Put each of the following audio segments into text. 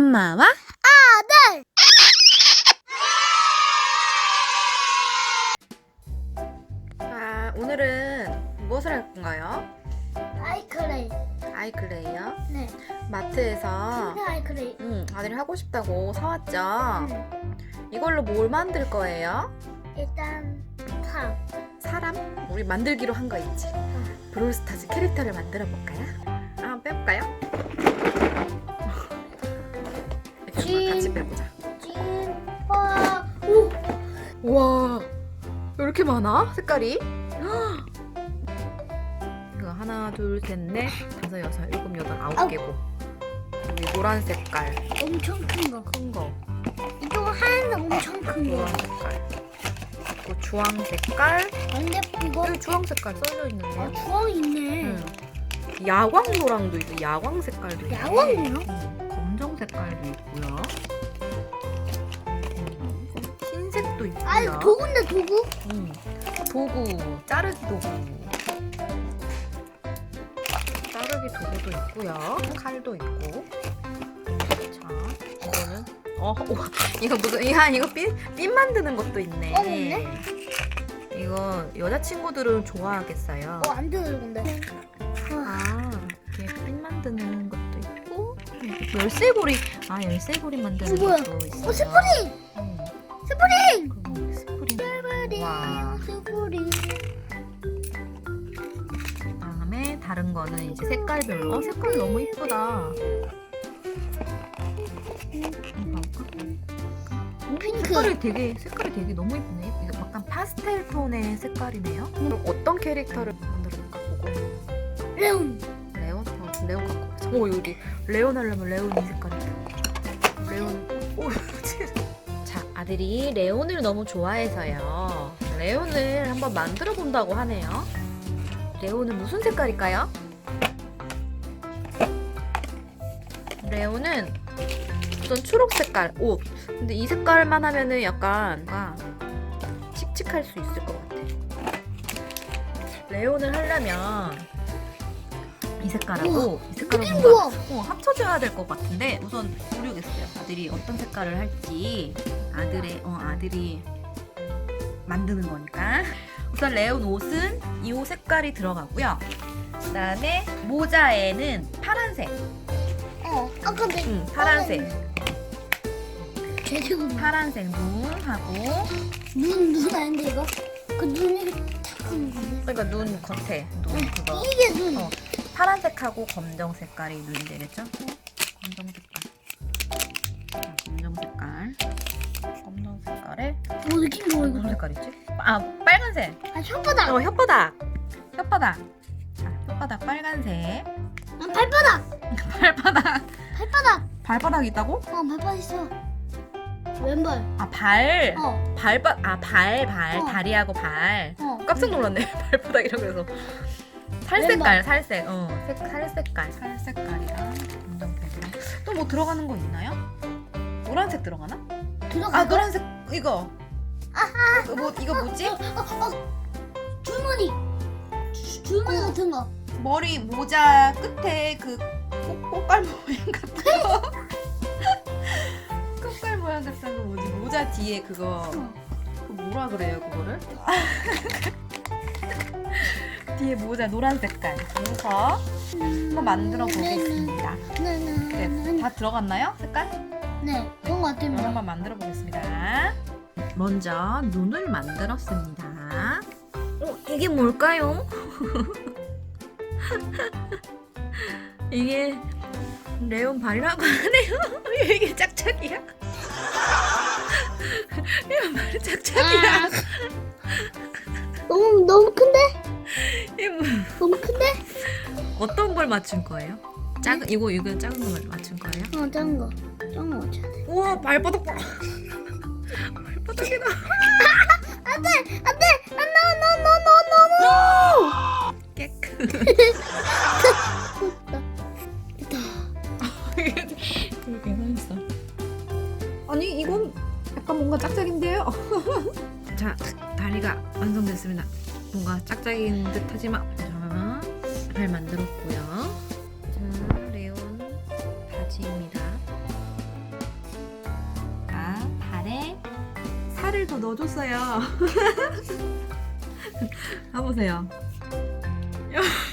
엄마와 아들 아, 오늘은 무엇을 할 건가요? 아이클레이 아이클레이요. 네 마트에서 근데 아이클레이 음, 아들이 하고 싶다고 사왔죠. 음, 이걸로 뭘 만들 거예요? 일단 탑 사람? 우리 만들기로 한 거 있지. 브롤스타즈 캐릭터를 만들어 볼까요? 아, 빼볼까요? 오 우와, 왜 이렇게 많아? 색깔이? 이거 하나, 둘, 셋, 넷, 다섯, 여섯, 일곱, 여덟, 아홉 아홉. 개고. 여기 노란 색깔, 엄청 큰 거 큰 거, 이거 하얀 엄청 큰거 노란 색깔. 그리고 주황 색깔. 근데 이거 여기 주황 색깔 써져 아, 있는데요. 주황 있네 응. 야광 노랑도 있고 야광 색깔도 있고. 야광이요? 음, 검정 색깔도 있고요. 음, 흰색도 있고요. 아 이거 도구인데 도구 음, 도구, 자르기 도구. 자르기 도구도 있고요. 칼도 있고. 자, 이거는 어, 우와, 이거 무슨 이거 이거 핀, 핀 만드는 것도 있네. 어, 있네. 이거 여자친구들은 좋아하겠어요. 어안 되는 건데 아, 아, 이렇게 핀 만드는 열쇠고리, 아 열쇠고리 만드는 어, 뭐야? 것도 있어요. 어 스프링 음, 스프링 그리고 스프링. 와. 스프링 다음에 다른 거는 이제 색깔별로. 어, 색깔 너무 이쁘다. 핑크 색깔이 되게 색깔이 되게 너무 이쁘네. 이거 약간 파스텔 톤의 색깔이네요. 그럼 어떤 캐릭터를 만들어볼까 보고. 레온 어, 레온 갖고 가자. 오 여기 레온 하려면 레온 이 색깔이다. 레온. 오 자 아들이 레온을 너무 좋아해서요. 레온을 한번 만들어 본다고 하네요. 레온은 무슨 색깔일까요? 레온은 어떤 초록 색깔 옷. 근데 이 색깔만 하면은 약간 뭔가 칙칙할 수 있을 것 같아. 레온을 하려면 이 색깔하고 이 느낌 뭔가 어, 합쳐줘야 될 것 같은데 우선 모르겠어요. 아들이 어떤 색깔을 할지. 아들의 어 아들이 만드는 거니까. 우선 레온 옷은 이 옷 색깔이 들어가고요. 그다음에 모자에는 파란색, 어 아까 내 응, 파란색, 제대로 파란색 눈하고. 눈 눈 아닌데 이거? 그 눈이 탁한 건데 그러니까 눈 겉에. 눈 그거. 이게 눈. 어. 파란색하고 검정 색깔이 눈이 되겠죠? 검정 색깔. 자, 검정 색깔. 검정 색깔에 어 느낌 좋아 무슨 이거 색깔 있지? 아 빨간색. 아 혓바닥 어 혓바닥. 혓바닥. 자 혓바닥 빨간색. 아 발바닥 발바닥. 발바닥 발바닥 있다고? 어 발바닥 있어 왼발 아 발. 어 발바 아발 발. 어. 다리하고 발. 어. 깜짝 놀랐네 발바닥이라고 해서. 살. 색깔, 살 색, 어, 색, 살 색깔, 살 색깔이랑 검정색이랑 또 뭐 들어가는 거 있나요? 노란색 들어가나? 들어가 아 노란색 이거. 이거 뭐 이거 뭐지? 어, 어. 줄무늬 주- 줄무늬 어. 같은 거 머리 모자 끝에 그 꽃, 꽃갈 모양 같은 거. 꽃갈 모양 같은 거 뭐지? 모자 뒤에 그거 어. 그 뭐라 그래요 그거를? 뒤에 모자 노란 색깔. 그래서 한번 만들어 보겠습니다. 네, 다 들어갔나요? 색깔? 네 그런 거 그럼 같습니다 한번 만들어 보겠습니다. 먼저 눈을 만들었습니다. 어, 이게 뭘까요? 이게 레온 발이라고 하네요. 왜 이게 짝짝이야? 레온 발이 짝짝이야. 너무 너무 큰데 이게 뭐, 너무 큰데 어떤 걸 맞춘 거예요? 작은 이거 이거 작은 걸 맞춘 거예요? 어 작은 거 작은 거 맞춰야 돼 우와 발바닥 봐. 발바닥이다. 안돼 안돼 노노노노노노 깨끗. 괜찮았어. 아니 이건 약간 뭔가 짝짝인데요. 자 다리가 완성됐습니다. 뭔가 짝짝인 듯 하지만 자, 잘 만들었고요. 자, 레온 바지입니다. 자, 발에 살을 더 넣어줬어요. 봐보세요.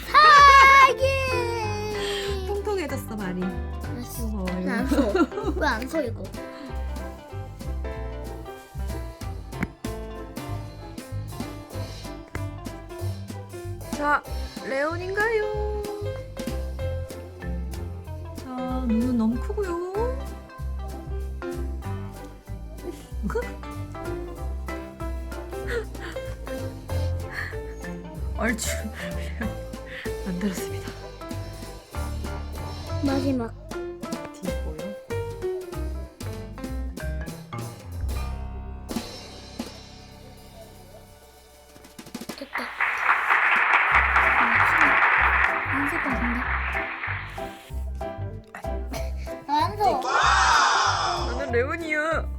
사기 통통해졌어, 발이. 무서워요. 왜안서 이거? 자, 레온인가요? 자, 눈은 너무 크고요. 얼추 만들었습니다. 마지막. 레온이야.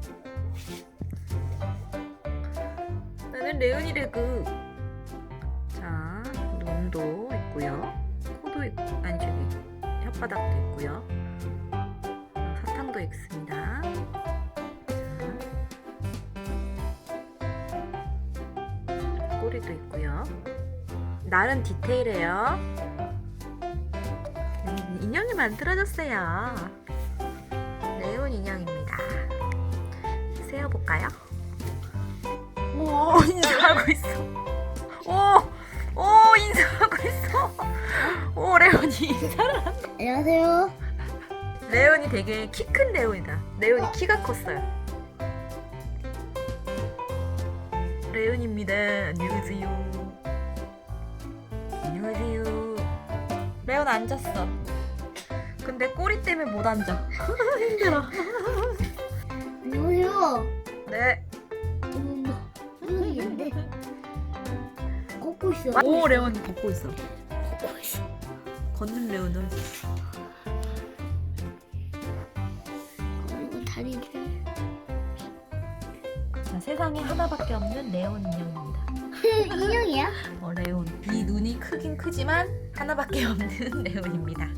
나는 레온이래그. 자, 눈도 있고요. 코도 있고, 아니 저기 혓바닥도 있고요. 어, 사탕도 있습니다. 자, 꼬리도 있고요. 나름 디테일해요. 음, 인형이 만들어졌어요. 볼까요? 오, 인사하고 있어. 오, 오, 인사하고 있어. 오, 레온이 인사를 한 안녕하세요. 레온이 되게 키 큰 레온이다. 레온이 키가 컸어요. 레온입니다. 안녕하세요. 안녕하세요. 레온 앉았어. 근데 꼬리 때문에 못 앉아. 힘들어. 안녕하세요. 네. 음, 걷고 있어. 오, 레온이 걷고 있어. 걷고 있어. 걷는 레온은 그리고 다리를. 자, 세상에 하나밖에 없는 레온 인형입니다. 인형이야? 어, 레온. 이 눈이 크긴 크지만 하나밖에 없는 레온입니다.